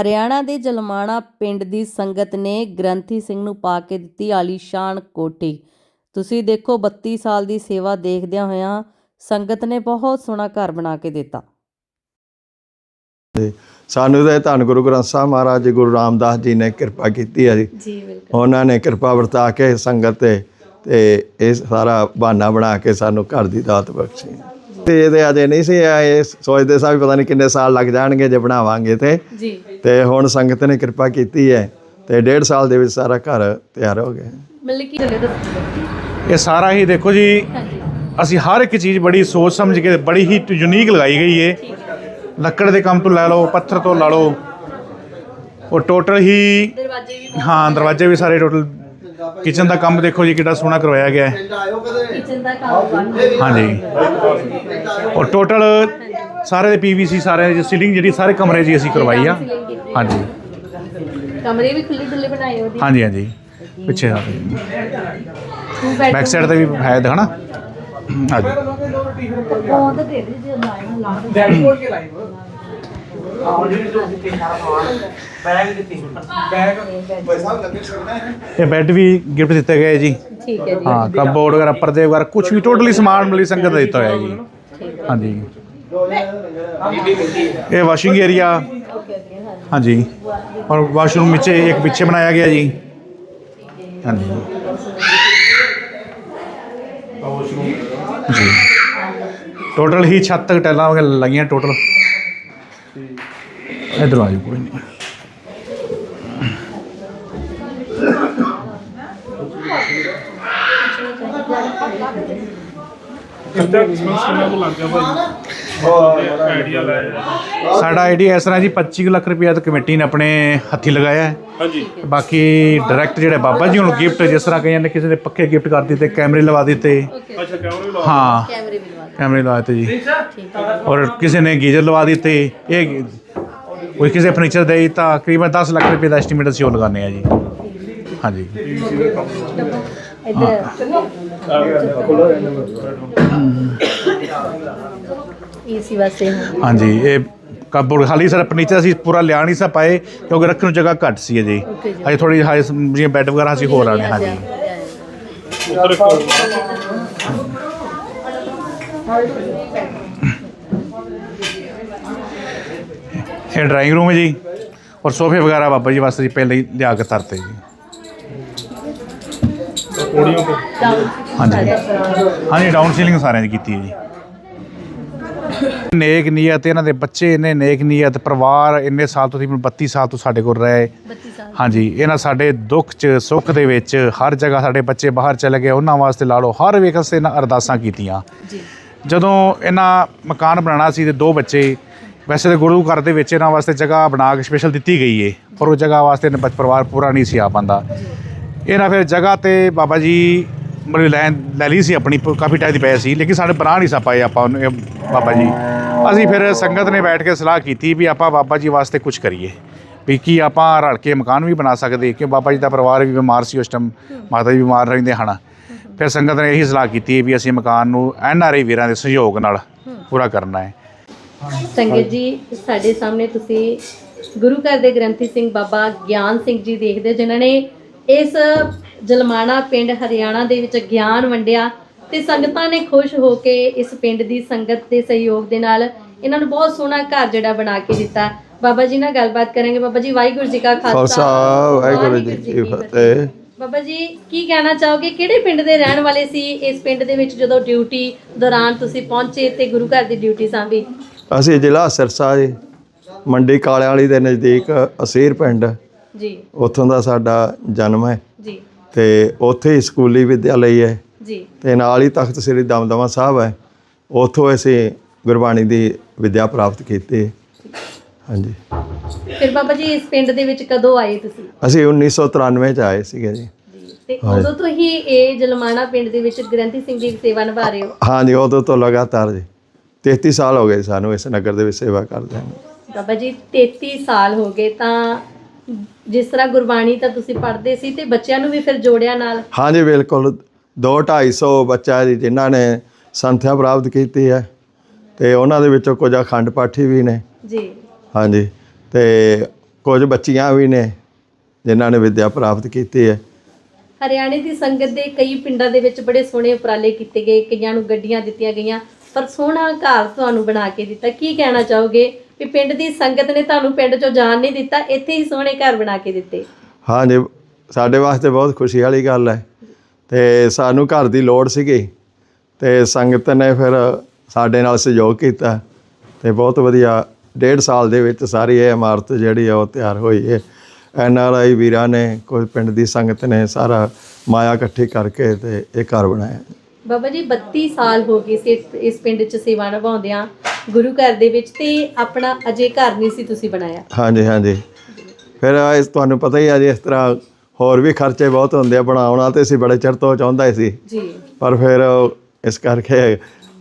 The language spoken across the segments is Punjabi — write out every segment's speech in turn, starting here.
ਹਰਿਆਣਾ ਦੇ ਜਲਮਾਣਾ ਪਿੰਡ ਦੀ ਸੰਗਤ ਨੇ ਗ੍ਰੰਥੀ ਸਿੰਘ ਨੂੰ ਪਾ ਕੇ ਦਿੱਤੀ ਆਲੀਸ਼ਾਨ ਕੋਠੀ। ਤੁਸੀਂ ਦੇਖੋ 32 ਸਾਲ ਦੀ ਸੇਵਾ ਦੇਖਦਿਆਂ ਹੋਇਆਂ ਸੰਗਤ ਨੇ ਬਹੁਤ ਸੋਹਣਾ ਘਰ ਬਣਾ ਕੇ ਦਿੱਤਾ। ਸਾਨੂੰ ਤੇ ਧੰਨ ਗੁਰੂ ਗ੍ਰੰਥ ਸਾਹਿਬ ਮਹਾਰਾਜ ਜੀ ਗੁਰੂ ਰਾਮਦਾਸ ਜੀ ਨੇ ਕਿਰਪਾ ਕੀਤੀ ਹੈ ਜੀ। ਜੀ ਬਿਲਕੁਲ। ਉਹਨਾਂ ਨੇ ਕਿਰਪਾ ਵਰਤਾ ਕੇ ਸੰਗਤ ਤੇ ਤੇ ਇਹ ਸਾਰਾ ਬਹਾਨਾ ਬਣਾ ਕੇ ਸਾਨੂੰ ਘਰ ਦੀ ਦਾਤ ਬਖਸ਼ੀ। ਤੇ ਇਹਦੇ ਅਜੇ ਨਹੀਂ ਸੀ ਆਏ। ਸੋਚਦੇ ਸਾਂ ਵੀ ਪਤਾ ਨਹੀਂ ਕਿੰਨੇ ਸਾਲ ਲੱਗ ਜਾਣਗੇ ਜੇ ਬਣਾਵਾਂਗੇ ਤੇ। ਜੀ। ਤੇ ਹੁਣ ਸੰਗਤ ਨੇ ਕਿਰਪਾ ਕੀਤੀ ਹੈ ਤੇ ਡੇਢ ਸਾਲ ਦੇ ਵਿੱਚ ਸਾਰਾ ਘਰ ਤਿਆਰ ਹੋ ਗਿਆ। ਮਤਲਬ ਕਿ ਚਲੇ ਦੱਸੋ। ਇਹ ਸਾਰਾ ਹੀ ਦੇਖੋ ਜੀ ਅਸੀਂ ਹਰ ਇੱਕ ਚੀਜ਼ ਬੜੀ ਸੋਚ ਸਮਝ ਕੇ ਬੜੀ ਹੀ ਯੂਨੀਕ ਲਗਾਈ ਗਈ ਏ। ਲੱਕੜ ਦੇ ਕੰਮ ਤੋਂ ਲੈ ਲਓ ਪੱਥਰ ਤੋਂ ਲਾ ਲਓ। ਉਹ ਟੋਟਲ ਹੀ ਦਰਵਾਜ਼ੇ ਵੀ ਹਾਂ ਦਰਵਾਜ਼ੇ ਵੀ ਸਾਰੇ ਟੋਟਲ ਕਿਚਨ ਦਾ ਕੰਮ ਦੇਖੋ ਜੀ ਕਿੰਨਾ ਸੋਹਣਾ ਕਰਵਾਇਆ ਗਿਆ ਹੈ। ਕਿਚਨ ਦਾ ਕੰਮ ਗਿਆ। ਹਾਂਜੀ। ਔਰ ਟੋਟਲ ਸਾਰੇ ਦੇ ਪੀਵੀਸੀ ਸਾਰੇ ਦੀ ਸੀਲਿੰਗ ਜਿਹੜੀ ਸਾਰੇ ਕਮਰੇ ਜੀ ਅਸੀਂ ਕਰਵਾਈ ਆ। ਹਾਂਜੀ। ਕਮਰੇ ਵੀ ਖੁੱਲੇ ਡੁੱਲੇ ਬਣਾਏ ਉਹਦੇ। ਹਾਂਜੀ ਹਾਂਜੀ। ਪਿੱਛੇ ਆ। ਬੈਕ ਸਾਈਡ ਤੇ ਵੀ ਹੈ ਦਿਖਣਾ ਹਾਂਜੀ। ਉਹ ਤਾਂ ਦੇ ਦੇ ਜੇ ਲਾਈਨ ਲਾ ਦੇ ਇਹ ਬੈੱਡ ਵੀ ਗਿਫਟ ਦਿੱਤੇ ਗਏ ਜੀ। ਠੀਕ ਹੈ ਜੀ। ਹਾਂ ਕਪਬੋਰਡ ਵਗੈਰਾ ਪਰਦੇ ਵਗੈਰਾ ਕੁਝ ਵੀ ਟੋਟਲੀ ਸਮਾਨ ਮਿਲੀ ਸੰਗਤ ਦਾ ਦਿੱਤਾ ਹੋਇਆ ਜੀ। ਹਾਂਜੀ। ਇਹ ਵਾਸ਼ਿੰਗ ਏਰੀਆ ਹਾਂਜੀ। ਔਰ ਵਾਸ਼ਰੂਮ ਵਿੱਚ ਇੱਕ ਪਿੱਛੇ ਬਣਾਇਆ ਗਿਆ ਜੀ। ਹਾਂਜੀ। ਜੀ। ਟੋਟਲ ਹੀ ਛੱਤ ਤੱਕ ਟੈਲਾਂ ਵਗੈਰਾ ਲੱਗੀਆਂ ਟੋਟਲ ਇਧਰ ਆ ਕੋਈ ਨਹੀਂ ਸਾਡਾ ਆਈਡੀਆ ਇਸ ਤਰ੍ਹਾਂ ਜੀ 25 ਕੁ ਲੱਖ ਰੁਪਏ ਤਾਂ ਕਮੇਟੀ ਨੇ ਆਪਣੇ ਹੱਥੀ ਲਗਾਇਆ ਹੈ। ਹਾਂਜੀ। ਬਾਕੀ ਡਾਇਰੈਕਟ ਜਿਹੜੇ ਬਾਬਾ ਜੀ ਨੂੰ ਗਿਫਟ ਜਿਸ ਤਰ੍ਹਾਂ ਕਈਆਂ ਨੇ ਕਿਸੇ ਨੇ ਪੱਖੇ ਗਿਫਟ ਕਰ ਦਿੱਤੇ ਕੈਮਰੇ ਲਵਾ ਦਿੱਤੇ। ਅੱਛਾ ਹਾਂ। ਕੈਮਰੇ ਵੀ ਲਵਾ ਦੇ ਕੈਮਰੇ ਲਵਾ ਦਿੱਤੇ ਜੀ। ਠੀਕ ਹੈ। ਔਰ ਕਿਸੇ ਨੇ ਗੀਜ਼ਰ ਲਵਾ ਦਿੱਤੇ। ਇਹ ਕੋਈ ਕਿਸੇ ਫਰਨੀਚਰ ਦੇ ਤਾਂ ਕਰੀਬਨ 10 ਲੱਖ ਰੁਪਏ ਦਾ ਐਸਟੀਮੇਟ ਅਸੀਂ ਉਹ ਲਗਾਉਂਦੇ ਆ ਜੀ। ਹਾਂਜੀ। ਇੱਧਰ ਏਸੀ ਵਾਸਤੇ ਹਾਂ। ਹਾਂਜੀ ਇਹ ਕਬੋਰਡ ਖਾਲੀ ਸਾਰਾ ਫਰਨੀਚਰ ਅਸੀਂ ਪੂਰਾ ਲਿਆ ਨਹੀਂ ਸਾ ਪਾਏ ਕਿਉਂਕਿ ਰੱਖਣ ਨੂੰ ਜਗ੍ਹਾ ਘੱਟ ਸੀ ਜੀ। ਅਜੇ ਥੋੜੀ ਹਾਈ ਜਿਵੇਂ ਬੈੱਡ ਵਗੈਰਾ ਅਸੀਂ ਹੋਰ ਆਣੇ ਹਾਂਜੀ। ਉਧਰ ਇਹ ਡਰਾਇੰਗ ਰੂਮ ਹੈ ਜੀ। ਔਰ ਸੋਫੇ ਵਗੈਰਾ ਬਾਬਾ ਜੀ ਵਾਸਤੇ ਜੀ ਪਹਿਲੇ ਹੀ ਲਿਆ ਕੇ ਤਰਤੇ ਜੀ। ਪੌੜੀਆਂ ਤੇ। ਹਾਂਜੀ। ਹਾਂਜੀ ਡਾਊਨ ਸੀਲਿੰਗ ਸਾਰਿਆਂ ਦੀ ਕੀਤੀ ਹੈ ਜੀ। ਨੇਕ ਨੀਅਤ ਇਹਨਾਂ ਦੇ ਬੱਚੇ ਇੰਨੇ ਨੇਕ ਨੀਅਤ ਪਰਿਵਾਰ ਇੰਨੇ ਸਾਲ ਤੋਂ ਤਕਰੀਬਨ 32 ਸਾਲ ਤੋਂ ਸਾਡੇ ਕੋਲ ਰਹੇ। 32 ਸਾਲ। ਹਾਂਜੀ ਇਹਨਾਂ ਸਾਡੇ ਦੁੱਖ 'ਚ ਸੁੱਖ ਦੇ ਵਿੱਚ ਹਰ ਜਗ੍ਹਾ ਸਾਡੇ ਬੱਚੇ ਬਾਹਰ ਚਲੇ ਗਏ। ਉਹਨਾਂ ਵਾਸਤੇ ਲਾ ਲਓ ਹਰ ਵੇਖ ਵਾਸਤੇ ਇਹਨਾਂ ਅਰਦਾਸਾਂ ਕੀਤੀਆਂ। ਜੀ। ਜਦੋਂ ਇਹਨਾਂ ਮਕਾਨ ਬਣਾਉਣਾ ਸੀ ਤੇ ਦੋ ਬੱਚੇ ਵੈਸੇ ਤਾਂ ਗੁਰੂ ਘਰ ਦੇ ਵਿੱਚ ਇਹਨਾਂ ਵਾਸਤੇ ਜਗ੍ਹਾ ਬਣਾ ਕੇ ਸਪੈਸ਼ਲ ਦਿੱਤੀ ਗਈ ਏ ਪਰ ਉਹ ਜਗ੍ਹਾ ਵਾਸਤੇ ਇਹਨਾਂ ਬੱਚ ਪਰਿਵਾਰ ਪੂਰਾ ਨਹੀਂ ਸੀ ਆ ਪਾਉਂਦਾ। ਇਹਨਾਂ ਫਿਰ ਜਗ੍ਹਾ ਤੇ ਬਾਬਾ ਜੀ ਮਤਲਬ ਲੈ ਲੈ ਲਈ ਸੀ ਆਪਣੀ ਕਾਫੀ ਟਾਈਮ ਦੀ ਪਏ ਸੀ ਲੇਕਿਨ ਸਾਡੇ ਬਣਾ ਨਹੀਂ ਸਾ ਪਾਏ ਆਪਾਂ ਉਹਨੂੰ, ਬਾਬਾ ਜੀ। ਅਸੀਂ ਫਿਰ ਸੰਗਤ ਨੇ ਬੈਠ ਕੇ ਸਲਾਹ ਕੀਤੀ ਵੀ ਆਪਾਂ ਬਾਬਾ ਜੀ ਵਾਸਤੇ ਕੁਝ ਕਰੀਏ ਵੀ ਕੀ ਆਪਾਂ ਰਲ ਕੇ ਮਕਾਨ ਵੀ ਬਣਾ ਸਕਦੇ ਕਿ ਬਾਬਾ ਜੀ ਦਾ ਪਰਿਵਾਰ ਵੀ ਬਿਮਾਰ ਸੀ ਉਸ ਟਾਈਮ ਮਾਤਾ ਜੀ ਬਿਮਾਰ ਰਹਿੰਦੇ ਹਨ। ਫਿਰ ਸੰਗਤ ਨੇ ਇਹੀ ਸਲਾਹ ਕੀਤੀ ਵੀ ਅਸੀਂ ਮਕਾਨ ਨੂੰ ਐਨ ਆਰ ਆਈ ਵੀਰਾਂ ਦੇ ਸਹਿਯੋਗ ਨਾਲ ਪੂਰਾ ਕਰਨਾ ਹੈ। ਸੰਗਤ ਜੀ ਸਾਡੇ ਸਾਹਮਣੇ ਤੁਸੀਂ ਗੁਰੂ ਘਰ ਦੇ ਗ੍ਰੰਥੀ ਸਿੰਘ ਬਾਬਾ ਗਿਆਨ ਸਿੰਘ ਜੀ ਦੇਖਦੇ ਜਿਨ੍ਹਾਂ ਨੇ ਇਸ ਜਲਮਾਣਾ ਪਿੰਡ ਹਰਿਆਣਾ ਦੇ ਵਿੱਚ ਗਿਆਨ ਵੰਡਿਆ ਤੇ ਸੰਗਤਾਂ ਨੇ ਖੁਸ਼ ਹੋ ਕੇ ਇਸ ਪਿੰਡ ਦੀ ਸੰਗਤ ਦੇ ਸਹਿਯੋਗ ਦੇ ਨਾਲ ਇਹਨਾਂ ਨੂੰ ਬਹੁਤ ਸੋਹਣਾ ਘਰ ਜਿਹੜਾ ਬਣਾ ਕੇ ਦਿੱਤਾ। ਬਾਬਾ ਜੀ ਨਾਲ ਗੱਲਬਾਤ ਕਰਾਂਗੇ। ਬਾਬਾ ਜੀ ਵਾਹਿਗੁਰੂ ਜੀ ਕਾ ਖਾਲਸਾ। ਖਾਲਸਾ ਵਾਹਿਗੁਰੂ ਜੀ ਕੀ ਫਤਿਹ। ਬਾਬਾ ਜੀ ਕੀ ਕਹਿਣਾ ਚਾਹੋਗੇ? ਕਿਹੜੇ ਪਿੰਡ ਦੇ ਰਹਿਣ ਵਾਲੇ ਸੀ ਇਸ ਪਿੰਡ ਦੇ ਵਿੱਚ ਜਦੋਂ ਡਿਊਟੀ ਦੌਰਾਨ ਤੁਸੀਂ ਪਹੁੰਚੇ ਤੇ ਗੁਰੂ ਘਰ ਦੀ ਡਿਊਟੀ ਸੰਭੀ? ਅਸੀਂ ਜ਼ਿਲ੍ਹਾ ਸਿਰਸਾ ਜੀ ਮੰਡੀ ਕਾਲਿਆਂ ਵਾਲੀ ਦੇ ਨਜ਼ਦੀਕ ਅਸੀਰ ਪਿੰਡ। ਜੀ। ਉੱਥੋਂ ਦਾ ਸਾਡਾ ਜਨਮ ਹੈ। ਜੀ। ਤੇ ਉੱਥੇ ਹੀ ਸਕੂਲੀ ਵਿਦਿਆਲय ਹੈ। ਜੀ। ਤੇ ਨਾਲ ਹੀ ਤਖਤ ਸ੍ਰੀ ਦਮਦਮਾ ਸਾਹਿਬ ਹੈ। ਉੱਥੋਂ ਅਸੀਂ ਗੁਰਬਾਣੀ ਦੀ ਵਿਦਿਆ ਪ੍ਰਾਪਤ ਕੀਤੀ। ਹੈ। ਹਾਂਜੀ। ਫਿਰ ਬਾਬਾ ਜੀ ਇਸ ਪਿੰਡ ਦੇ ਵਿੱਚ ਕਦੋਂ ਆਏ ਤੁਸੀਂ? ਅਸੀਂ 1993 ਚ ਆਏ ਸੀਗੇ ਜੀ। ਜੀ। ਤੇ ਉਦੋਂ ਤੋਂ ਹੀ ਇਹ ਜਲਮਾਣਾ ਪਿੰਡ ਦੇ ਵਿੱਚ ਗ੍ਰੰਥੀ ਸਿੰਘ ਜੀ ਦੀ ਸੇਵਾ ਨਿਭਾ ਰਹੇ ਹੋ? ਹਾਂਜੀ ਉਦੋਂ ਤੋਂ ਲਗਾਤਾਰ ਜੀ। 33 ਸਾਲ ਹੋ ਗਏ ਸਾਨੂੰ ਇਸ ਨਗਰ ਦੇ ਵਿੱਚ ਸੇਵਾ ਕਰਦਿਆਂ ਨੂੰ ਬਾਬਾ ਜੀ 33 ਸਾਲ ਹੋ ਗਏ ਤਾਂ ਜਿਸ ਤਰ੍ਹਾਂ ਗੁਰਬਾਣੀ ਤਾਂ ਤੁਸੀਂ ਪੜ੍ਹਦੇ ਸੀ ਤੇ ਬੱਚਿਆਂ ਨੂੰ ਵੀ ਫਿਰ ਜੋੜਿਆ ਨਾਲ? ਹਾਂਜੀ ਬਿਲਕੁਲ। 2 250 ਬੱਚਾ ਜੀ ਜਿਨ੍ਹਾਂ ਨੇ ਸੰਥਿਆ ਪ੍ਰਾਪਤ ਕੀਤੀ ਹੈ ਤੇ ਉਹਨਾਂ ਦੇ ਵਿੱਚੋਂ ਕੁਝ ਅਖੰਡ ਪਾਠੀ ਵੀ ਨੇ। ਜੀ। ਹਾਂਜੀ ਤੇ ਕੁਝ ਬੱਚੀਆਂ ਵੀ ਨੇ ਜਿਨ੍ਹਾਂ ਨੇ ਵਿੱਦਿਆ ਪ੍ਰਾਪਤ ਕੀਤੀ ਹੈ। ਹਰਿਆਣੇ ਦੀ ਸੰਗਤ ਦੇ ਕਈ ਪਿੰਡਾਂ ਦੇ ਵਿੱਚ ਬੜੇ ਸੋਹਣੇ ਉਪਰਾਲੇ ਕੀਤੇ ਗਏ ਕਈਆਂ ਨੂੰ ਗੱਡੀਆਂ ਦਿੱਤੀਆਂ ਗਈਆਂ। ਪਰ ਸੋਹਣਾ ਘਰ ਤੁਹਾਨੂੰ ਬਣਾ ਕੇ ਦਿੱਤਾ। ਕੀ ਕਹਿਣਾ ਚਾਹੋਗੇ? ਵੀ ਪਿੰਡ ਦੀ ਸੰਗਤ ਨੇ ਤੁਹਾਨੂੰ ਪਿੰਡ ਚੋਂ ਜਾਣ ਨਹੀਂ ਦਿੱਤਾ, ਇੱਥੇ ਹੀ ਸੋਹਣੇ ਘਰ ਬਣਾ ਕੇ ਦਿੱਤੇ। ਹਾਂਜੀ ਸਾਡੇ ਵਾਸਤੇ ਬਹੁਤ ਖੁਸ਼ੀ ਵਾਲੀ ਗੱਲ ਹੈ। ਤੇ ਸਾਨੂੰ ਘਰ ਦੀ ਲੋੜ ਸੀਗੀ। ਤੇ ਸੰਗਤ ਨੇ ਫਿਰ ਸਾਡੇ ਨਾਲ ਸਹਿਯੋਗ ਕੀਤਾ। ਤੇ ਬਹੁਤ ਵਧੀਆ, ਡੇਢ ਸਾਲ ਦੇ ਵਿੱਚ ਸਾਰੀ ਇਹ ਇਮਾਰਤ ਜਿਹੜੀ ਆ ਉਹ ਤਿਆਰ ਹੋਈ ਹੈ। ਐਨ ਆਰ ਆਈ ਵੀਰਾਂ ਨੇ, ਕੋਈ ਪਿੰਡ ਦੀ ਸੰਗਤ ਨੇ ਸਾਰਾ ਮਾਇਆ ਇਕੱਠੀ ਕਰਕੇ ਤੇ ਇਹ ਘਰ ਬਣਾਇਆ। ਬਾਬਾ ਜੀ 32 ਸਾਲ ਹੋ ਗਏ ਸੀ ਇਸ- ਇਸ ਪਿੰਡ 'ਚ ਸੇਵਾ ਨਿਭਾਉਂਦਿਆਂ ਗੁਰੂ ਘਰ ਦੇ ਵਿੱਚ ਤੇ ਆਪਣਾ ਅਜੇ ਘਰ ਨਹੀਂ ਸੀ ਤੁਸੀਂ ਬਣਾਇਆ। ਹਾਂਜੀ ਹਾਂਜੀ। ਫਿਰ ਇਸ ਤੁਹਾਨੂੰ ਪਤਾ ਹੀ ਆ ਜੀ ਇਸ ਤਰ੍ਹਾਂ ਹੋਰ ਵੀ ਖਰਚੇ ਬਹੁਤ ਹੁੰਦੇ ਆ ਬਣਾਉਣਾ ਤੇ ਅਸੀਂ ਬੜੇ ਚਿਰ ਤੋਂ ਚਾਹੁੰਦਾ ਸੀ। ਜੀ। ਪਰ ਫਿਰ ਉਹ ਇਸ ਕਰਕੇ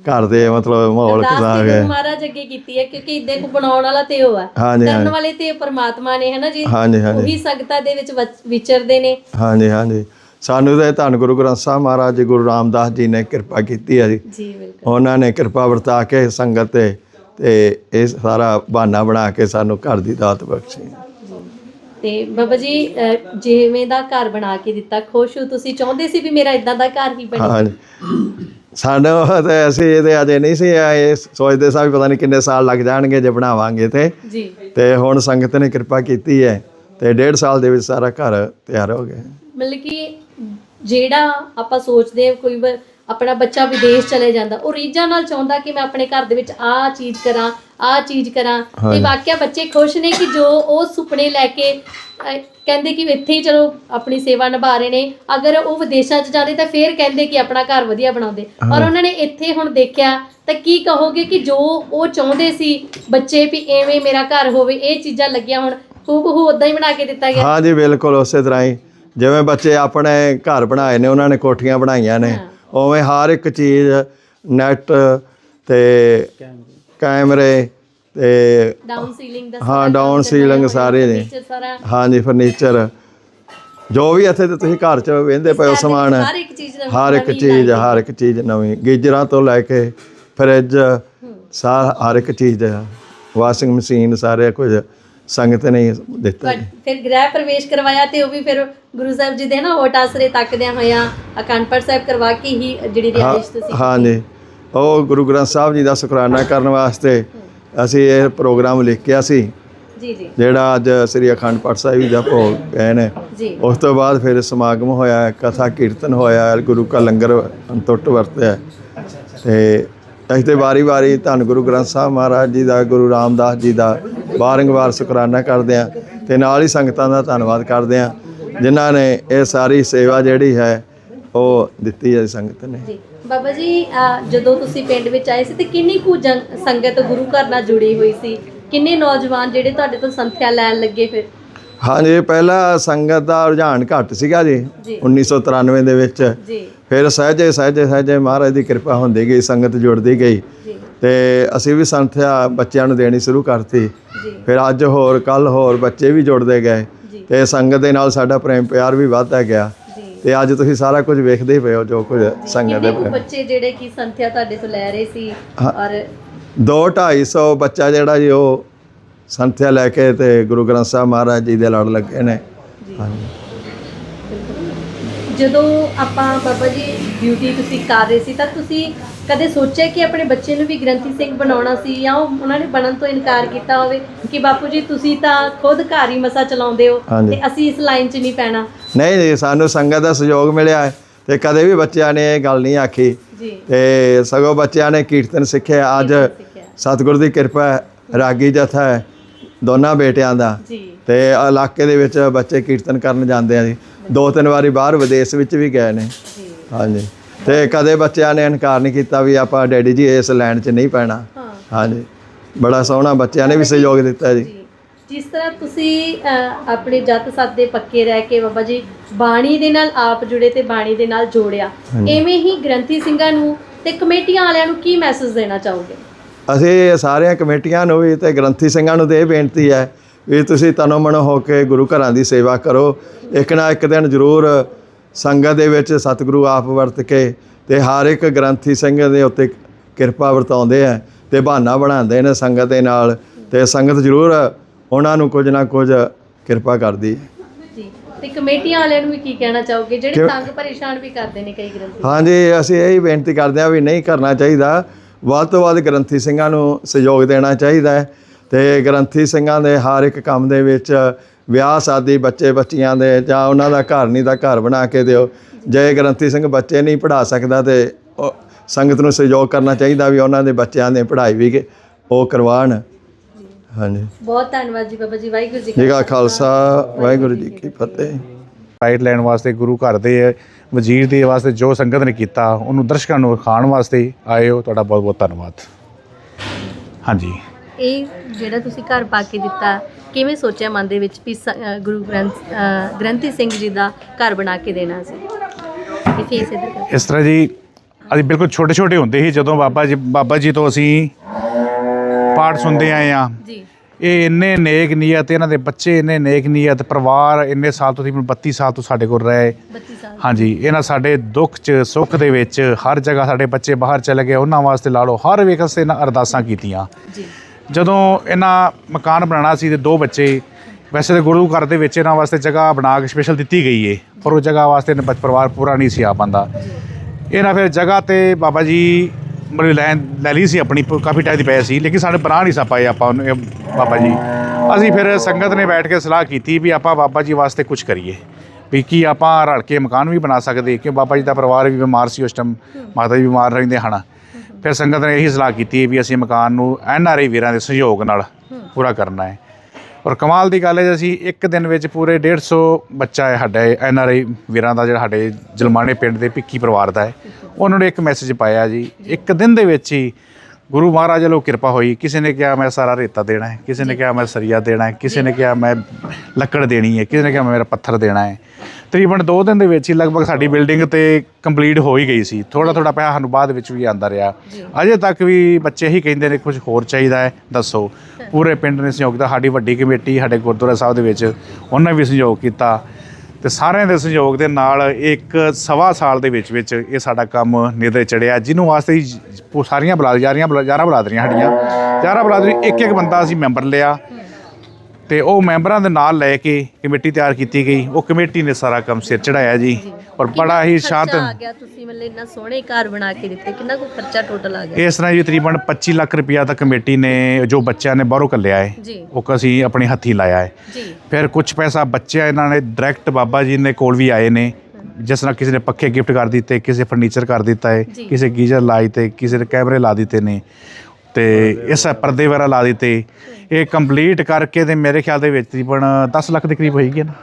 ਘਰ ਦੇ ਮਤਲਬ ਮਾਹੌਲ ਖਰਾਬ ਹੈ ਗੁਰੂ ਮਹਾਰਾਜ ਅੱਗੇ ਕੀਤੀ ਹੈ ਕਿਉਂਕਿ ਦੇਖੋ ਬਣਾਉਣ ਵਾਲਾ ਤੇ ਉਹ ਹੈ ਹਾਂਜੀ ਕਰਨ ਹਾਂਜੀ। ਵਾਲੇ ਤੇ ਪਰਮਾਤਮਾ ਨੇ ਹੈ ਨਾ ਜੀ? ਹਾਂਜੀ ਹਾਂਜੀ। ਉਹੀ ਸੰਗਤਾਂ ਦੇ ਵਿੱਚ ਵਚ- ਵਿਚਰਦੇ ਨੇ। ਹਾਂਜੀ ਹਾਂਜੀ। ਸਾਨੂੰ ਤੇ ਧੰਨ ਗੁਰੂ ਗ੍ਰੰਥ ਸਾਹਿਬ ਮਹਾਰਾਜ ਜੀ ਗੁਰੂ ਰਾਮਦਾਸ ਜੀ ਨੇ ਕਿਰਪਾ ਕੀਤੀ ਹੈ ਜੀ। ਜੀ ਬਿਲਕੁਲ। ਉਹਨਾਂ ਨੇ ਕਿਰਪਾ ਵਰਤਾ ਕੇ ਸੰਗਤ ਤੇ ਤੇ ਇਹ ਸਾਰਾ ਬਹਾਨਾ ਬਣਾ ਕੇ ਸਾਨੂੰ ਘਰ ਦੀ ਦਾਤ ਬਖਸ਼ੀ। ਤੇ ਬਾਬਾ ਜੀ ਅਹ, ਜਿਵੇਂ ਦਾ ਘਰ ਬਣਾ ਕੇ ਦਿੱਤਾ ਖੁਸ਼ ਹੋ ਤੁਸੀਂ? ਚਾਹੁੰਦੇ ਸੀ ਵੀ ਮੇਰਾ ਇਦਾਂ ਦਾ ਘਰ ਹੀ ਬਣੇ? ਹਾਂਜੀ ਸਾਨੂੰ ਤੇ ਅਸੀਂ ਇਹਦੇ ਅਜੇ ਨਹੀਂ ਸੀ ਇਹ ਸੋਚਦੇ ਸਾਂ ਵੀ ਪਤਾ ਨਹੀਂ ਕਿੰਨੇ ਸਾਲ ਲੱਗ ਜਾਣਗੇ ਜੇ ਬਣਾਵਾਂਗੇ ਤੇ। ਜੀ। ਤੇ ਹੁਣ ਸੰਗਤ ਨੇ ਕਿਰਪਾ ਕੀਤੀ ਹੈ ਤੇ ਡੇਢ ਸਾਲ ਦੇ ਵਿੱਚ ਸਾਰਾ ਘਰ ਤਿਆਰ ਹੋ ਗਿਆ। ਮਤਲਬ ਕਿ ਜਿਹੜਾ ਆਪਾਂ ਸੋਚਦੇ ਹਾਂ ਕੋਈ ਆਪਣਾ ਬੱਚਾ ਵਿਦੇਸ਼ ਚਲੇ ਜਾਂਦਾ ਉਹ ਰੀਝਾਂ ਨਾਲ ਚਾਹੁੰਦਾ ਕਿ ਮੈਂ ਆਪਣੇ ਘਰ ਦੇ ਵਿੱਚ ਆਹ ਚੀਜ਼ ਕਰਾਂ ਆਹ ਚੀਜ਼ ਕਰਾਂ। ਤੇ। ਵਾਕਿਆ ਬੱਚੇ ਖੁਸ਼ ਨੇ ਕਿ ਜੋ ਉਹ ਸੁਪਨੇ ਲੈ ਕੇ ਕਹਿੰਦੇ ਕਿ ਇੱਥੇ ਹੀ ਚਲੋ ਆਪਣੀ ਸੇਵਾ ਨਿਭਾ ਰਹੇ ਨੇ। ਅਗਰ ਉਹ ਵਿਦੇਸ਼ਾਂ 'ਚ ਜਾਂਦੇ ਤਾਂ ਫੇਰ ਕਹਿੰਦੇ ਕਿ ਆਪਣਾ ਘਰ ਵਧੀਆ ਬਣਾਉਂਦੇ। ਔਰ ਉਹਨਾਂ ਨੇ ਇੱਥੇ ਹੁਣ ਦੇਖਿਆ ਤਾਂ ਕੀ ਕਹੋਗੇ ਕਿ ਜੋ ਉਹ ਚਾਹੁੰਦੇ ਸੀ ਬੱਚੇ ਵੀ ਐਵੇਂ ਮੇਰਾ ਘਰ ਹੋਵੇ ਇਹ ਚੀਜ਼ਾਂ ਲੱਗੀਆਂ ਹੁਣ ਹੂਬਹੂ ਉਦਾਂ ਹੀ ਬਣਾ ਕੇ ਦਿੱਤਾ ਗਿਆ। ਹਾਂਜੀ ਬਿਲਕੁਲ ਉਸੇ ਤਰ੍ਹਾਂ ਹੀ। ਜਿਵੇਂ ਬੱਚੇ ਆਪਣੇ ਘਰ ਬਣਾਏ ਨੇ ਉਹਨਾਂ ਨੇ ਕੋਠੀਆਂ ਬਣਾਈਆਂ ਨੇ ਉਵੇਂ ਹਰ ਇੱਕ ਚੀਜ਼ ਨੈਟ ਤੇ ਕੈਮਰੇ ਤੇ ਡਾਊਨ ਸੀਲਿੰਗ ਦਾ ਹਾਂ, ceiling ਕਰਨਾ, ਸਾਰੇ ਨੇ। ਹਾਂਜੀ ਫਰਨੀਚਰ ਜੋ ਵੀ ਇੱਥੇ ਤੇ ਤੁਸੀਂ ਘਰ 'ਚ ਵੇਂਦੇ ਪਏ ਹੋ ਸਮਾਨ ਹਰ ਇੱਕ ਚੀਜ਼ ਦਾ ਹਰ ਇੱਕ ਚੀਜ਼ ਹਰ ਇੱਕ ਚੀਜ਼ ਨਵੀਂ। ਗੀਜਰਾਂ ਤੋਂ ਲੈ ਕੇ ਫਰਿੱਜ ਸਾਰ ਹਰ ਇੱਕ ਚੀਜ਼ ਵਾਸ਼ਿੰਗ ਮਸ਼ੀਨ ਸਾਰੇ ਕੁਝ। ਸੰਗਤ ਨੇ ਹੀ ਦਿੱਤਾ। ਜੀ। ਫਿਰ ਗ੍ਰਹਿ ਪ੍ਰਵੇਸ਼ ਕਰਵਾਇਆ ਤੇ ਉਹ ਵੀ ਫਿਰ ਗੁਰੂ ਸਾਹਿਬ ਜੀ ਦੇ ਨਾ ਓਟ ਆਸਰੇ ਤੱਕਦਿਆਂ ਹੋਇਆਂ ਅਖੰਡ ਪਾਠ ਸਾਹਿਬ ਕਰਵਾ ਕੇ ਹੀ ਜਿਹੜੀ ਰਿਹਾਇਸ਼ ਤੁਸੀਂ ਹਾਂਜੀ ਉਹ ਗੁਰੂ ਗ੍ਰੰਥ ਸਾਹਿਬ ਜੀ ਦਾ ਸ਼ੁਕਰਾਨਾ ਕਰਨ ਵਾਸਤੇ ਅਸੀਂ ਇਹ ਪ੍ਰੋਗਰਾਮ ਲਿਖਿਆ ਸੀ। ਜੀ ਜੀ। ਜਿਹੜਾ ਅੱਜ ਸ੍ਰੀ ਅਖੰਡ ਪਾਠ ਸਾਹਿਬ ਜੀ ਦਾ ਭੋਗ ਪਏ ਨੇ। ਜੀ। ਉਸ ਤੋਂ ਬਾਅਦ ਫਿਰ ਸਮਾਗਮ ਹੋਇਆ ਕਥਾ ਕੀਰਤਨ ਹੋਇਆ ਗੁਰੂ ਕਾ ਲੰਗਰ ਅੰਤੁੱਟ ਵਰਤਿਆ। ਤੇ ਅਸੀਂ ਤੇ ਵਾਰੀ ਵਾਰੀ ਧੰਨ ਗੁਰੂ ਗ੍ਰੰਥ ਸਾਹਿਬ ਮਹਾਰਾਜ ਜੀ ਦਾ ਗੁਰੂ ਰਾਮਦਾਸ ਜੀ ਦਾ ਬਾਰੰਗਵਾਰ ਸ਼ੁਕਰਾਨਾ ਕਰਦੇ ਆ ਤੇ ਨਾਲ ਹੀ ਸੰਗਤਾਂ ਦਾ ਧੰਨਵਾਦ ਕਰਦੇ ਆ ਜਿਨ੍ਹਾਂ ਨੇ ਇਹ ਸਾਰੀ ਸੇਵਾ ਜਿਹੜੀ ਹੈ ਉਹ ਦਿੱਤੀ ਹੈ ਸੰਗਤ ਨੇ। ਜੀ ਬਾਬਾ ਜੀ ਜਦੋਂ ਤੁਸੀਂ ਪਿੰਡ ਵਿੱਚ ਆਏ ਸੀ ਤੇ ਕਿੰਨੀ ਕੁ ਸੰਗਤ ਗੁਰੂ ਘਰ ਨਾਲ ਜੁੜੀ ਹੋਈ ਸੀ? ਕਿੰਨੇ ਨੌਜਵਾਨ ਜਿਹੜੇ ਤੁਹਾਡੇ ਤੋਂ ਸੰਥਿਆ ਲੈਣ ਲੱਗੇ ਫਿਰ? ਹਾਂਜੀ ਪਹਿਲਾਂ ਸੰਗਤ ਦਾ ਰੁਝਾਨ ਘੱਟ ਸੀਗਾ ਜੀ ਜੀ। 1993 ਦੇ ਵਿੱਚ। ਜੀ। ਫਿਰ ਸਹਿਜੇ ਸਹਿਜੇ ਸਹਿਜੇ ਮਹਾਰਾਜ ਦੀ ਕਿਰਪਾ ਹੁੰਦੀ ਗਈ ਸੰਗਤ ਜੁੜਦੀ ਗਈ। ਤੇ ਅਸੀਂ ਵੀ ਸੰਥਿਆ ਬੱਚਿਆਂ ਨੂੰ ਦੇਣੀ ਸ਼ੁਰੂ ਕਰਤੀ। ਫਿਰ ਅੱਜ ਹੋਰ ਕੱਲ ਹੋਰ ਬੱਚੇ ਵੀ ਜੁੜਦੇ ਗਏ। ਤੇ ਸੰਗਤ ਦੇ ਨਾਲ ਸਾਡਾ ਪ੍ਰੇਮ ਪਿਆਰ ਵੀ ਵੱਧਦਾ ਗਿਆ। ਤੇ ਅੱਜ ਤੁਸੀਂ ਸਾਰਾ ਕੁਝ ਵੇਖਦੇ ਹੀ ਪਏ ਹੋ ਜੋ ਕੁਝ ਸੰਗਤ ਦੇ ਬੱਚੇ ਜਿਹੜੇ ਕਿ ਸੰਥਿਆ ਤੁਹਾਡੇ ਤੋਂ ਲੈ ਰਹੇ ਸੀ। ਔਰ ਦੋ 250 ਬੱਚਾ ਜਿਹੜਾ ਜੀ ਉਹ ਸੰਥਿਆ ਲੈ ਕੇ ਤੇ ਗੁਰੂ ਗ੍ਰੰਥ ਸਾਹਿਬ ਮਹਾਰਾਜ ਜੀ ਦੇ ਲੜ ਲੱਗੇ ਨੇ। ਹਾਂਜੀ। ਜਦੋਂ ਆਪਾਂ ਬਾਬਾ ਜੀ ਡਿਊਟੀ ਤੁਸੀਂ ਕਰ ਰਹੇ ਸੀ ਤਾਂ ਤੁਸੀਂ ਕਦੇ ਸੋਚਿਆ ਕਿ ਆਪਣੇ ਬੱਚੇ ਨੂੰ ਵੀ ਗ੍ਰੰਥੀ ਸਿੰਘ ਬਣਾਉਣਾ ਸੀ ਜਾਂ ਉਹ ਉਹਨਾਂ ਨੇ ਬਣਨ ਤੋਂ ਇਨਕਾਰ ਕੀਤਾ ਹੋਵੇ ਕਿ ਬਾਪੂ ਜੀ ਤੁਸੀਂ ਤਾਂ ਖੁਦ ਘਰ ਹੀ ਮਸਾ ਚਲਾਉਂਦੇ ਹੋ ਹਾਂਜੀ। ਤੇ ਅਸੀਂ ਇਸ ਲਾਈਨ 'ਚ ਨਹੀਂ ਪੈਣਾ। ਨਹੀਂ ਜੀ ਸਾਨੂੰ ਸੰਗਤ ਦਾ ਸਹਿਯੋਗ ਮਿਲਿਆ ਹੈ ਤੇ ਕਦੇ ਵੀ ਬੱਚਿਆਂ ਨੇ ਇਹ ਗੱਲ ਨਹੀਂ ਆਖੀ। ਜੀ। ਤੇ ਸਗੋਂ ਬੱਚਿਆਂ ਨੇ ਕੀਰਤਨ ਸਿੱਖਿਆ। ਅੱਜ ਸਿੱਖਿਆ। ਸਤਿਗੁਰ ਦੀ ਕਿਰਪਾ ਹੈ, ਰਾਗੀ ਜਥਾ ਹੈ ਦੋਨਾਂ ਬੇਟਿਆਂ ਦਾ। ਜੀ। ਤੇ ਇਲਾਕੇ ਦੇ ਵਿੱਚ ਬੱਚੇ ਕੀਰਤਨ ਕਰਨ ਜਾਂਦੇ ਆ ਜੀ। ਦੋ ਤਿੰਨ ਵਾਰੀ ਬਾਹਰ ਵਿਦੇਸ਼ ਵਿੱਚ ਵੀ ਗਏ ਨੇ। ਜੀ। ਹਾਂਜੀ। ਤੇ ਕਦੇ ਬੱਚਿਆਂ ਨੇ ਇਨਕਾਰ ਨਹੀਂ ਕੀਤਾ ਵੀ ਆਪਾਂ ਡੈਡੀ ਜੀ ਇਸ ਲਾਈਨ 'ਚ ਨਹੀਂ ਪੈਣਾ। ਹਾਂਜੀ। ਬੜਾ ਸੋਹਣਾ ਬੱਚਿਆਂ ਨੇ ਵੀ ਸਹਿਯੋਗ ਦਿੱਤਾ ਜੀ। ਜਿਸ ਤਰ੍ਹਾਂ ਤੁਸੀਂ ਆਪਣੇ ਜੱਤ ਸੱਤ ਦੇ ਪੱਕੇ ਰਹਿ ਕੇ ਬਾਬਾ ਜੀ ਬਾਣੀ ਦੇ ਨਾਲ ਆਪ ਜੁੜੇ ਤੇ ਬਾਣੀ ਦੇ ਨਾਲ ਜੋੜਿਆ। ਐਵੇਂ ਹੀ ਗ੍ਰੰਥੀ ਸਿੰਘਾਂ ਨੂੰ ਤੇ ਕਮੇਟੀਆਂ ਵਾਲਿਆਂ ਨੂੰ ਕੀ ਮੈਸੇਜ ਦੇਣਾ ਚਾਹੋਗੇ? ਅਸੀਂ ਸਾਰੀਆਂ ਕਮੇਟੀਆਂ ਨੂੰ ਵੀ ਤੇ ਗ੍ਰੰਥੀ ਸਿੰਘਾਂ ਨੂੰ ਤੇ ਇਹ ਬੇਨਤੀ ਹੈ ਵੀ ਤੁਸੀਂ ਤਨੋ ਮਨੋ ਹੋ ਕੇ ਗੁਰੂ ਘਰਾਂ ਦੀ ਸੇਵਾ ਕਰੋ। ਇੱਕ ਨਾ ਇੱਕ ਦਿਨ ਜ਼ਰੂਰ ਸੰਗਤ ਦੇ ਵਿੱਚ ਸਤਿਗੁਰੂ ਆਪ ਵਰਤ ਕੇ ਤੇ ਹਰ ਇੱਕ ਗ੍ਰੰਥੀ ਸਿੰਘ ਦੇ ਉੱਤੇ ਕਿਰਪਾ ਵਰਤਾਉਂਦੇ ਆ ਤੇ ਬਹਾਨਾ ਬਣਾਉਂਦੇ ਨੇ ਸੰਗਤ ਦੇ ਨਾਲ ਤੇ ਸੰਗਤ ਜ਼ਰੂਰ ਉਹਨਾਂ ਨੂੰ ਕੁਝ ਨਾ ਕੁਝ ਕਿਰਪਾ ਕਰਦੀ ਹੈ। ਜੀ ਤੇ ਕਮੇਟੀਆਂ ਵਾਲਿਆਂ ਨੂੰ ਵੀ ਕੀ ਕਹਿਣਾ ਚਾਹੋਗੇ? ਜਿਹੜੇ ਤੰਗ ਪਰੇਸ਼ਾਨ ਵੀ ਕਰਦੇ ਨੇ ਕਈ ਗ੍ਰੰਥੀ। ਹਾਂਜੀ ਅਸੀਂ ਇਹ ਬੇਨਤੀ ਕਰਦੇ ਹਾਂ ਵੀ ਨਹੀਂ ਕਰਨਾ ਚਾਹੀਦਾ। ਵੱਧ ਤੋਂ ਵੱਧ ਗ੍ਰੰਥੀ ਸਿੰਘਾਂ ਨੂੰ ਸਹਿਯੋਗ ਦੇਣਾ ਚਾਹੀਦਾ ਹੈ ਤੇ ਗ੍ਰੰਥੀ ਸਿੰਘਾਂ ਦੇ ਹਰ ਇੱਕ ਕੰਮ ਦੇ ਵਿੱਚ ਵਿਆਹ ਸ਼ਾਦੀ ਬੱਚੇ ਬੱਚੀਆਂ ਦੇ ਜਾਂ ਉਹਨਾਂ ਦਾ ਘਰ ਨਹੀਂ ਤਾਂ ਘਰ ਬਣਾ ਕੇ ਦਿਓ। ਜੇ ਗ੍ਰੰਥੀ ਸਿੰਘ ਬੱਚੇ ਨਹੀਂ ਪੜ੍ਹਾ ਸਕਦਾ ਤੇ ਸੰਗਤ ਨੂੰ ਸਹਿਯੋਗ ਕਰਨਾ ਚਾਹੀਦਾ ਵੀ ਉਹਨਾਂ ਦੇ ਬੱਚਿਆਂ ਦੀ ਪੜ੍ਹਾਈ ਵੀ ਉਹ ਕਰਵਾਉਣ ਹਾਂਜੀ। ਬਹੁਤ ਧੰਨਵਾਦ ਜੀ ਬਾਬਾ ਜੀ ਵਾਹਿਗੁਰੂ ਜੀ ਜੀ ਕਾ ਖਾਲਸਾ। ਵਾਹਿਗੁਰੂ ਜੀ ਕੀ ਫਤਿਹ। ਰਾਈਟ ਲੈਣ ਵਾਸਤੇ ਗੁਰੂ ਘਰ ਦੇ ਵਜ਼ੀਰ ਦੇ ਵਾਸਤੇ ਜੋ ਸੰਗਤ ਨੇ ਕੀਤਾ ਉਹਨੂੰ ਦਰਸ਼ਕਾਂ ਨੂੰ ਖਾਣ ਵਾਸਤੇ ਆਏ ਹੋ। ਤੁਹਾਡਾ ਬਹੁਤ ਬਹੁਤ ਧੰਨਵਾਦ। ਹਾਂਜੀ। ਇਹ ਜਿਹੜਾ ਤੁਸੀਂ ਘਰ ਪਾ ਕੇ ਦਿੱਤਾ ਕਿਵੇਂ ਸੋਚਿਆ ਮਨ ਦੇ ਵਿੱਚ ਵੀ ਸ- ਅ, ਗੁਰੂ ਗ੍ਰੰਥ ਅ, ਗ੍ਰੰਥੀ ਸਿੰਘ ਜੀ ਦਾ ਘਰ ਬਣਾ ਕੇ ਦੇਣਾ ਸੀ? ਇਹ ਫੇਸ ਇਧਰ ਕਰ ਇਸ ਤਰ੍ਹਾਂ ਜੀ ਅਸੀਂ ਬਿਲਕੁਲ ਛੋਟੇ ਛੋਟੇ ਹੁੰਦੇ ਸੀ ਜਦੋਂ ਬਾਬਾ ਜੀ ਬਾਬਾ ਜੀ ਤੋਂ ਅਸੀਂ ਪਾਠ ਸੁਣਦੇ ਆਏ ਆ ਜੀ। ਇਹ ਇੰਨੇ ਨੇਕ ਨੀਅਤ ਇਹਨਾਂ ਦੇ ਬੱਚੇ ਇੰਨੇ ਨੇਕ ਨੀਅਤ ਪਰਿਵਾਰ ਇੰਨੇ ਸਾਲ ਤੋਂ ਤਕਰੀਬਨ 32 ਸਾਲ ਤੋਂ ਸਾਡੇ ਕੋਲ ਰਹੇ। 32 ਸਾਲ। ਹਾਂਜੀ ਇਹਨਾਂ ਸਾਡੇ ਦੁੱਖ 'ਚ ਸੁੱਖ ਦੇ ਵਿੱਚ ਹਰ ਜਗ੍ਹਾ ਸਾਡੇ ਬੱਚੇ ਬਾਹਰ ਚਲੇ ਗਏ ਉਹਨਾਂ ਵਾਸਤੇ ਲਾ ਲਓ ਹਰ ਵੇਖ ਵਾਸਤੇ ਇਹਨਾਂ ਅਰਦਾਸਾਂ ਕੀਤੀਆਂ। ਜੀ। ਜਦੋਂ ਇਹਨਾਂ ਮਕਾਨ ਬਣਾਉਣਾ ਸੀ ਤੇ ਦੋ ਬੱਚੇ, ਵੈਸੇ ਤਾਂ ਗੁਰੂ ਘਰ ਦੇ ਵਿੱਚ ਇਹਨਾਂ ਵਾਸਤੇ ਜਗ੍ਹਾ ਬਣਾ ਕੇ ਸਪੈਸ਼ਲ ਦਿੱਤੀ ਗਈ ਏ, ਪਰ ਉਹ ਜਗ੍ਹਾ ਵਾਸਤੇ ਇਹਨਾਂ ਬੱਚ ਪਰਿਵਾਰ ਪੂਰਾ ਨਹੀਂ ਸੀ ਆ ਪਾਉਂਦਾ ਇਹਨਾਂ ਫਿਰ ਜਗ੍ਹਾ ਤੇ ਬਾਬਾ ਜੀ ਮਤਲਬ ਲੈ ਲੈ ਲਈ ਸੀ ਆਪਣੀ ਕਾਫੀ ਟਾਈਮ ਦੀ ਪਏ ਸੀ, ਲੇਕਿਨ ਸਾਡੇ ਬਣਾ ਨਹੀਂ ਸਾ ਪਾਏ ਆਪਾਂ ਉਹਨੂੰ ਇਹ ਬਾਬਾ ਜੀ। ਅਸੀਂ ਫਿਰ ਸੰਗਤ ਨੇ ਬੈਠ ਕੇ ਸਲਾਹ ਕੀਤੀ ਵੀ ਆਪਾਂ ਬਾਬਾ ਜੀ ਵਾਸਤੇ ਕੁਝ ਕਰੀਏ, ਵੀ ਕੀ ਆਪਾਂ ਰਲ ਕੇ ਮਕਾਨ ਵੀ ਬਣਾ ਸਕਦੇ ਕਿ ਬਾਬਾ ਜੀ ਦਾ ਪਰਿਵਾਰ ਵੀ ਬਿਮਾਰ ਸੀ ਉਸ ਟਾਈਮ ਮਾਤਾ ਜੀ ਬਿਮਾਰ ਰਹਿੰਦੇ ਹਨ। ਫਿਰ ਸੰਗਤ ਨੇ ਇਹੀ ਸਲਾਹ ਕੀਤੀ ਵੀ ਅਸੀਂ ਮਕਾਨ ਨੂੰ ਐਨ ਆਰ ਆਈ ਵੀਰਾਂ ਦੇ ਸਹਿਯੋਗ ਨਾਲ ਪੂਰਾ ਕਰਨਾ ਹੈ। ਔਰ ਕਮਾਲ ਦੀ ਗੱਲ ਹੈ ਜੀ ਅਸੀਂ ਇੱਕ ਦਿਨ ਵਿੱਚ ਪੂਰੇ 150 ਬੱਚਾ ਹੈ ਸਾਡਾ ਐਨ ਆਰ ਆਈ ਵੀਰਾਂ ਦਾ ਜਿਹੜਾ ਸਾਡੇ ਜਲਮਾਣੇ ਪਿੰਡ ਦੇ ਭਿੱਖੀ ਪਰਿਵਾਰ ਦਾ ਹੈ। ਉਹਨਾਂ ਨੇ ਇੱਕ ਮੈਸੇਜ ਪਾਇਆ ਜੀ ਇੱਕ ਦਿਨ ਦੇ ਵਿੱਚ ਹੀ ਗੁਰੂ ਮਹਾਰਾਜ ਵੱਲੋਂ ਕਿਰਪਾ ਹੋਈ। ਕਿਸੇ ਨੇ ਕਿਹਾ ਮੈਂ ਸਾਰਾ ਰੇਤਾ ਦੇਣਾ ਹੈ। ਕਿਸੇ ਨੇ ਕਿਹਾ ਮੈਂ ਸਰੀਆ ਦੇਣਾ ਹੈ। ਕਿਸੇ ਨੇ ਕਿਹਾ ਮੈਂ ਲੱਕੜ ਦੇਣੀ ਹੈ। ਕਿਸੇ ਨੇ ਕਿਹਾ ਮੈਂ ਮੇਰਾ ਪੱਥਰ ਦੇਣਾ ਹੈ। ਤਕਰੀਬਨ 2 ਦਿਨ ਦੇ ਵਿੱਚ ਹੀ ਲਗਭਗ ਸਾਡੀ ਬਿਲਡਿੰਗ ਤੇ ਕੰਪਲੀਟ ਹੋ ਹੀ ਗਈ ਸੀ। ਥੋੜਾ ਥੋੜਾ ਪੈਸਾ ਸਾਨੂੰ ਬਾਅਦ ਵਿੱਚ ਵੀ ਆਂਦਾ ਰਿਹਾ। ਅਜੇ ਤੱਕ ਵੀ ਬੱਚੇ ਹੀ ਕਹਿੰਦੇ ਨੇ ਕੁਝ ਹੋਰ ਚਾਹੀਦਾ ਹੈ ਦੱਸੋ। ਪੂਰੇ ਪਿੰਡ ਨੇ ਸਹਿਯੋਗ ਦਿੱਤਾ। ਸਾਡੀ ਵੱਡੀ ਕਮੇਟੀ ਸਾਡੇ ਗੁਰਦੁਆਰਾ ਸਾਹਿਬ ਦੇ ਵਿੱਚ ਉਹਨਾਂ ਵੀ ਸਹਿਯੋਗ ਕੀਤਾ। ਤੇ ਸਾਰਿਆਂ ਦੇ ਸਹਿਯੋਗ ਦੇ ਨਾਲ ਇੱਕ ਸਵਾ ਸਾਲ ਦੇ ਵਿੱਚ ਵਿੱਚ ਇਹ ਸਾਡਾ ਕੰਮ ਨਿਰੇ ਚੜਿਆ ਜਿਹਨੂੰ ਵਾਸਤੇ ਹੀ ਜ- ਸਾਰੀਆਂ ਬਲਾਦਰੀਆਂ ਬਲਾਜਾਰਾਂ ਬਲਾਦਰੀਆਂ ਸਾਡੀਆਂ। ਚਾਰਾਂ ਬਲਾਦਰੀ ਇੱਕ ਇੱਕ ਬੰਦਾ ਅਸੀਂ ਮੈਂਬਰ ਲਿਆ। ਤੇ ਉਹ ਮੈਂਬਰਾਂ ਦੇ ਨਾਲ ਲੈ ਕੇ ਕਮੇਟੀ ਤਿਆਰ ਕੀਤੀ ਗਈ। ਉਹ ਕਮੇਟੀ ਨੇ ਸਾਰਾ ਕੰਮ ਸਿਰ ਚੜਾਇਆ ਜੀ। ਔਰ ਬੜਾ ਹੀ ਸ਼ਾਂਤ ਆ ਗਿਆ? ਤੁਸੀਂ ਮਤਲਬ ਇੰਨਾ ਸੋਹਣੇ ਘਰ ਬਣਾ ਕੇ ਦਿੱਤੇ। ਕਿੰਨਾ ਕੁ ਖਰਚਾ ਟੋਟਲ ਆ ਗਿਆ? ਇਸ ਤਰ੍ਹਾਂ ਜੀ ਤਕਰੀਬਨ 25 ਲੱਖ ਰੁਪਇਆ ਤਾਂ ਕਮੇਟੀ ਨੇ ਜੋ ਬੱਚਿਆਂ ਨੇ ਬਾਹਰੋਂ ਕੱਲਿਆ ਹੈ ਉਹ ਅਸੀਂ ਆਪਣੇ ਹੱਥੀਂ ਲਾਇਆ ਹੈ। ਜੀ। ਫਿਰ ਕੁਝ ਪੈਸਾ ਬੱਚਿਆਂ ਇਹਨਾਂ ਨੇ। ਡਾਇਰੈਕਟ ਬਾਬਾ ਜੀ ਦੇ ਕੋਲ ਵੀ ਆਏ ਨੇ। ਜਿਸ ਨਾਲ ਕਿਸੇ ਨੇ ਪੱਖੇ ਗਿਫਟ ਕਰ ਦਿੱਤੇ ਕਿਸੇ ਫਰਨੀਚਰ ਕਰ ਦਿੱਤਾ ਹੈ ਜੀ। ਕਿਸੇ ਗੀਜ਼ਰ ਲਾਈ ਤੇ ਕਿਸੇ ਨੇ ਕੈਮਰੇ ਲਾ ਦਿੱਤੇ ਨੇ। ਤੇ ਇਸ ਪਰਦੇ ਵਗੈਰਾ ਲਾ ਦਿੱਤੇ। ਇਹ ਕੰਪਲੀਟ ਕਰਕੇ ਤੇ ਮੇਰੇ ਖਿਆਲ ਦੇ ਵਿੱਚ ਤਕਰੀਬਨ 10 ਲੱਖ ਦੇ ਕਰੀਬ ਹੋਏਗੀ ਨਾ?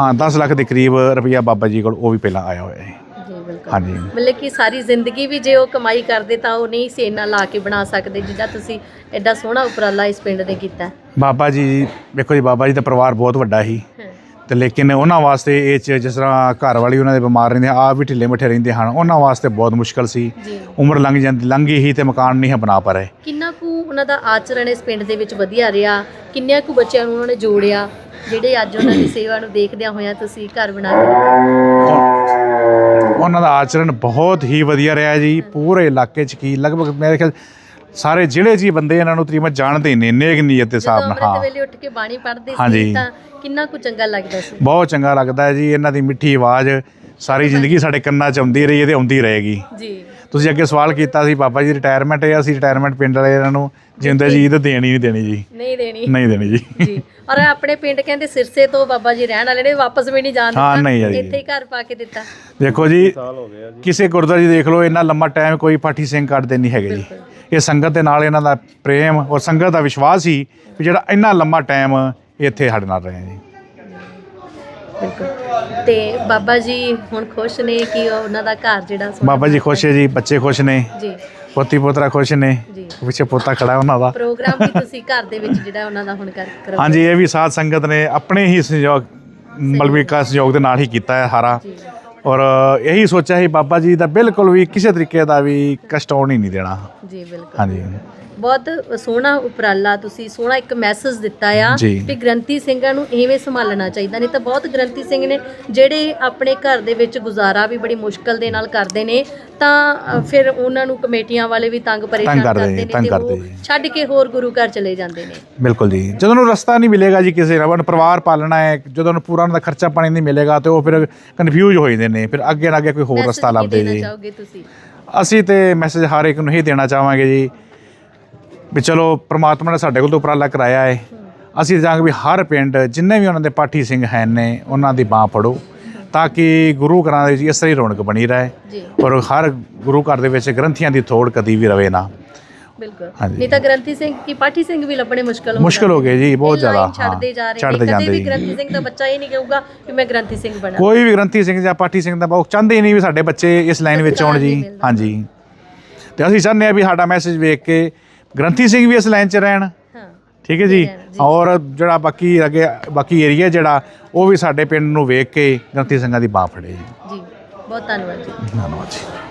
ਹਾਂ। 10 ਲੱਖ ਦੇ ਕਰੀਬ ਰੁਪਈਆ ਬਾਬਾ ਜੀ ਕੋਲ ਉਹ ਵੀ ਪਹਿਲਾਂ ਆਇਆ ਹੋਇਆ ਹੈ ਜੀ ਬਿਲਕੁਲ। ਹਾਂਜੀ। ਮਤਲਬ ਕਿ ਸਾਰੀ ਜ਼ਿੰਦਗੀ ਵੀ ਜੇ ਉਹ ਕਮਾਈ ਕਰਦੇ ਤਾਂ ਉਹ ਨਹੀਂ ਸੀ ਇੰਨਾ ਲਾ ਕੇ ਬਣਾ ਸਕਦੇ ਜਿੱਦਾਂ ਤੁਸੀਂ ਐਡਾ ਸੋਹਣਾ ਉਪਰਾਲਾ ਇਸ ਪਿੰਡ ਨੇ ਕੀਤਾ। ਬਾਬਾ ਜੀ ਵੇਖੋ ਜੀ ਬਾਬਾ ਜੀ ਦਾ ਪਰਿਵਾਰ ਬਹੁਤ ਵੱਡਾ ਸੀ। ਹਾਂ। ਤੇ ਲੇਕਿਨ ਉਹਨਾਂ ਵਾਸਤੇ ਇਹ 'ਚ ਜਿਸ ਤਰ੍ਹਾਂ ਘਰ ਵਾਲੀ ਉਹਨਾਂ ਦੇ ਬਿਮਾਰ ਰਹਿੰਦੇ ਆ ਵੀ ਢਿੱਲੇ ਮੱਠੇ ਰਹਿੰਦੇ ਹਨ ਉਹਨਾਂ ਵਾਸਤੇ ਬਹੁਤ ਮੁਸ਼ਕਲ ਸੀ। ਜੀ। ਉਮਰ ਲੰਘ ਜਾਂਦੀ ਲੰਘੀ ਹੀ ਤੇ ਮਕਾਨ ਨਹੀਂ ਬਣਾ ਪਾ ਰਹੇ। ਕਿੰਨਾ ਕੁ ਉਹਨਾਂ ਦਾ ਆਚਰਣ ਇਸ ਪਿੰਡ ਦੇ ਵਿੱਚ ਵਧੀਆ ਰਿਹਾ? ਕਿੰਨਿਆਂ ਕੁ ਬੱਚਿਆਂ ਨੂੰ ਉਹਨਾਂ ਨੇ ਜੋੜਿਆ? ਜਿਹੜੇ ਅੱਜ ਉਹਨਾਂ ਦੀ ਸੇਵਾ ਨੂੰ ਦੇਖਦਿਆਂ ਹੋਇਆਂ ਤੁਸੀਂ ਘਰ ਬਣਾ ਕੇ ਦਿੱਤਾ ਉਹਨਾਂ ਦਾ ਆਚਰਣ ਬਹੁਤ ਹੀ ਵਧੀਆ ਰਿਹਾ ਜੀ ਪੂਰੇ ਇਲਾਕੇ 'ਚ ਕੀ ਲਗਭਗ ਮੇਰੇ ਖਿਆਲ ਸਾਰੇ ਜਿਹੜੇ ਜੀ ਬੰਦੇ ਇਹਨਾਂ ਨੂੰ ਤਕਰੀਬਨ ਜਾਣਦੇ ਨੇ ਨੇਕ ਨੀਅਤ ਦੇ ਹਿਸਾਬ ਜਦੋਂ ਨਾਲ ਅੰਮ੍ਰਿਤ ਹਾਂ। ਵੇਲੇ ਉੱਠ ਕੇ ਬਾਣੀ ਪੜ੍ਹਦੇ ਸੀ ਹਾਂਜੀ। ਤਾਂ ਕਿੰਨਾ ਕੁ ਚੰਗਾ ਲੱਗਦਾ ਸੀ? ਬਹੁਤ ਚੰਗਾ ਲੱਗਦਾ ਹੈ ਜੀ ਇਹਨਾਂ ਦੀ ਮਿੱਠੀ ਆਵਾਜ਼ ਸਾਰੀ ਜ਼ਿੰਦਗੀ ਸਾਡੇ ਕੰਨਾਂ 'ਚ ਆਉਂਦੀ ਰਹੀ ਹੈ ਤੇ ਆਉਂਦੀ ਰਹੇਗੀ। ਜੀ। ਤੁਸੀਂ ਅੱਗੇ ਸਵਾਲ ਕੀਤਾ ਸੀ ਬਾਬਾ ਜੀ ਰਿਟਾਇਰਮੈਂਟ ਹੈ ਅਸੀਂ ਰਿਟਾਇਰਮੈਂਟ ਪਿੰਡ ਵਾਲੇ ਇਹਨਾਂ ਨੂੰ ਜਿੰਦਾ ਜੀ ਇਹ ਤਾਂ ਦੇਣੀ ਨਹੀਂ ਦੇਣੀ ਜੀ। ਨਹੀਂ ਦੇਣੀ। ਨਹੀਂ ਦੇਣੀ ਜੀ। ਜੀ। ਔਰ ਆਪਣੇ ਪਿੰਡ ਕਹਿੰਦੇ ਸਿਰਸੇ ਤੋਂ ਬਾਬਾ ਜੀ ਰਹਿਣ ਵਾਲੇ ਨੇ ਵਾਪਸ ਵੀ ਨਹੀਂ ਜਾਣ ਹਾਂ, ਜੀ। ਇੱਥੇ ਹੀ ਘਰ ਪਾ ਕੇ ਦਿੱਤਾ। ਦੇਖੋ ਜੀ ਕਿਸੇ ਗੁਰਦੁਆਰੇ ਜੀ ਦੇਖ ਲਓ ਇੰਨਾ ਲੰਮਾ ਟਾਈਮ ਕੋਈ ਪਾਠੀ ਸਿੰਘ ਕੱਢਦੇ ਨਹੀਂ ਹੈਗੇ ਜੀ। ਇਹ ਸੰਗਤ ਦੇ ਨਾਲ ਇਹਨਾਂ ਦਾ ਪ੍ਰੇਮ ਔਰ ਸੰਗਤ ਦਾ ਵਿਸ਼ਵਾਸ ਹੀ ਵੀ ਜਿਹੜਾ ਇੰਨਾ ਲੰਮਾ ਟਾਈਮ ਇੱਥੇ ਸਾਡੇ ਨਾਲ ਰਹੇ ਜੀ ਬਿਲਕੁਲ। ਤੇ ਬਾਬਾ ਜੀ ਹੁਣ ਖੁਸ਼ ਨੇ ਕਿ ਉਹਨਾਂ ਦਾ ਘਰ ਜਿਹੜਾ ਸੋਹਣਾ ਬਾਬਾ ਜੀ ਖੁਸ਼ ਹੈ ਜੀ ਬੱਚੇ ਖੁਸ਼ ਨੇ। ਜੀ। ਪੋਤੀ ਪੋਤਰਾ ਖੁਸ਼ ਨੇ। ਜੀ। ਪਿੱਛੇ ਪੋਤਾ ਖੜਾ ਉਹਨਾਂ ਦਾ। ਪ੍ਰੋਗਰਾਮ ਵੀ ਤੁਸੀਂ ਘਰ ਦੇ ਵਿੱਚ ਜਿਹੜਾ ਉਹਨਾਂ ਦਾ ਹੁਣ ਕਰ ਕਰੋ ਹਾਂਜੀ ਇਹ ਵੀ ਸਾਧ ਸੰਗਤ ਨੇ ਆਪਣੇ ਹੀ ਸਹਿਯੋਗ ਮਲਵਿਕਾ ਸਹਿਯੋਗ ਦੇ ਨਾਲ ਹੀ ਕੀਤਾ ਹੈ ਸਾਰਾ ਜੀ। ਔਰ ਇਹੀ ਸੋਚਿਆ ਸੀ ਬਾਬਾ ਜੀ ਦਾ ਬਿਲਕੁਲ ਵੀ ਕਿਸੇ ਤਰੀਕੇ ਦਾ ਵੀ ਕਸ਼ਟ ਆਉਣ ਹੀ ਨਹੀਂ ਦੇਣਾ। ਜੀ ਬਿਲਕੁਲ। ਹਾਂਜੀ। ਬਹੁਤ ਸੋਹਣਾ ਉਪਰਾਲਾ ਤੁਸੀਂ ਸੋਹਣਾ ਇੱਕ ਮੈਸੇਜ ਦਿੱਤਾ ਆ ਜੀ। ਵੀ ਗ੍ਰੰਥੀ ਸਿੰਘਾਂ ਨੂੰ ਐਵੇਂ ਸੰਭਾਲਣਾ ਚਾਹੀਦਾ ਨਹੀਂ ਤਾਂ ਬਹੁਤ ਗ੍ਰੰਥੀ ਸਿੰਘ ਨੇ ਜਿਹੜੇ ਆਪਣੇ ਘਰ ਦੇ ਵਿੱਚ ਗੁਜ਼ਾਰਾ ਵੀ ਬੜੀ ਮੁਸ਼ਕਲ ਦੇ ਨਾਲ ਕਰਦੇ ਨੇ ਤਾਂ ਅ, ਫਿਰ ਉਹਨਾਂ ਨੂੰ ਕਮੇਟੀਆਂ ਵਾਲੇ ਵੀ ਤੰਗ ਪਰੇਸ਼ਾਨ ਕਰਦੇ ਕਰਦੇ ਨੇ, ਨੇ ਤੰਗ ਤੇ ਕਰਦੇ ਉਹ ਜੀ। ਛੱਡ ਕੇ ਹੋਰ ਗੁਰੂ ਘਰ ਚਲੇ ਜਾਂਦੇ ਨੇ। ਬਿਲਕੁਲ ਜੀ। ਜਦੋਂ ਨੂੰ ਰਸਤਾ ਨਹੀਂ ਮਿਲੇਗਾ ਜੀ ਕਿਸੇ ਨਾਲ ਉਹਨੂੰ ਪਰਿਵਾਰ ਪਾਲਣਾ ਹੈ ਜਦੋਂ ਨੂੰ ਪੂਰਾ ਉਹਨਾਂ ਦਾ ਖਰਚਾ ਪਾਣੀ ਨਹੀਂ ਮਿਲੇਗਾ ਤੇ ਉਹ ਫਿਰ ਕਨਫਿਊਜ਼ ਹੋ ਜਾਂਦੇ ਨੇ ਫਿਰ ਅੱਗੇ ਨਾ ਅੱਗੇ ਕੋਈ ਹੋਰ Message ਰਸਤਾ ਕੀ ਲੱਭਦੇ ਦੇਣਾ ਜੀ। ਚਾਹੋਗੇ ਤੁਸੀਂ? ਅਸੀਂ ਤੇ ਮੈਸੇਜ ਹਰ ਇੱਕ ਨੂੰ ਹੀ ਦੇਣਾ ਚਾਹਾਂਗੇ ਜੀ। ਵੀ ਚਲੋ ਪ੍ਰਮਾਤਮਾ ਨੇ ਸਾਡੇ ਕੋਲ ਤੋਂ ਉਪਰਾਲਾ ਕਰਾਇਆ ਹੈ ਅਸੀਂ ਚਾਹਾਂਗੇ ਵੀ ਹਰ ਪਿੰਡ ਜਿੰਨੇ ਵੀ ਉਹਨਾਂ ਦੇ ਪਾਠੀ ਸਿੰਘ ਹੈ ਨੇ ਉਹਨਾਂ ਦੀ ਬਾਹ ਫੜੋ ਤਾਂ ਕਿ ਗੁਰੂ ਘਰਾਂ ਦੇ ਵਿੱਚ ਇਸ ਤਰ੍ਹਾਂ ਹੀ ਰੌਣਕ ਬਣੀ ਰਹੇ ਔਰ ਹਰ ਗੁਰੂ ਘਰ ਦੇ ਵਿੱਚ ਗ੍ਰੰਥੀਆਂ ਦੀ ਥੋੜ ਕਦੀ ਵੀ ਰਵੇ ਨਾ। ਬਿਲਕੁਲ। ਨਹੀਂ ਤਾਂ ਗ੍ਰੰਥੀ ਸਿੰਘ ਕੀ ਪਾਠੀ ਸਿੰਘ ਵੀ ਲੱਭਣੇ ਮੁਸ਼ਕਲ ਹੋ ਮੁਸ਼ਕਲ ਹੋ ਗਏ ਜੀ ਬਹੁਤ ਜ਼ਿਆਦਾ। ਛੱਡਦੇ ਜਾ ਰਹੇ ਛੱਡਦੇ ਜਾਂਦੇ ਵੀ ਗ੍ਰੰਥੀ ਸਿੰਘ ਦਾ ਬੱਚਾ ਇਹ ਨਹੀਂ ਕਹੂਗਾ ਕਿ ਮੈਂ ਗ੍ਰੰਥੀ ਸਿੰਘ ਬਣਾ। ਕੋਈ ਵੀ ਗ੍ਰੰਥੀ ਸਿੰਘ ਜਾਂ ਪਾਠੀ ਸਿੰਘ ਦਾ ਬਹੁਤ ਚਾਹੁੰਦੇ ਹੀ ਨਹੀਂ ਵੀ ਸਾਡੇ ਬੱਚੇ ਇਸ ਲਾਈਨ ਵਿੱਚ ਆਉਣ ਜੀ। ਹਾਂਜੀ। ਤੇ ਅਸੀਂ ਚਾਹੁੰਦੇ ਹਾਂ ਵੀ ਸਾਡਾ ਮੈਸੇਜ ਵੇਖ ਕੇ ਗ੍ਰੰਥੀ ਸਿੰਘ ਵੀ ਇਸ ਲਾਈਨ 'ਚ ਰਹਿਣ। ਹਾਂ। ਠੀਕ ਹੈ ਜੀ। ਔਰ ਜਿਹੜਾ ਬਾਕੀ ਅੱਗੇ ਬਾਕੀ ਏਰੀਆ ਜਿਹੜਾ ਉਹ ਵੀ ਸਾਡੇ ਪਿੰਡ ਨੂੰ ਵੇਖ ਕੇ ਗ੍ਰੰਥੀ ਸਿੰਘਾਂ ਦੀ ਬਾਹ ਫੜੇ। ਜੀ ਜੀ ਬਹੁਤ ਧੰਨਵਾਦ ਜੀ। ਧੰਨਵਾਦ ਜੀ।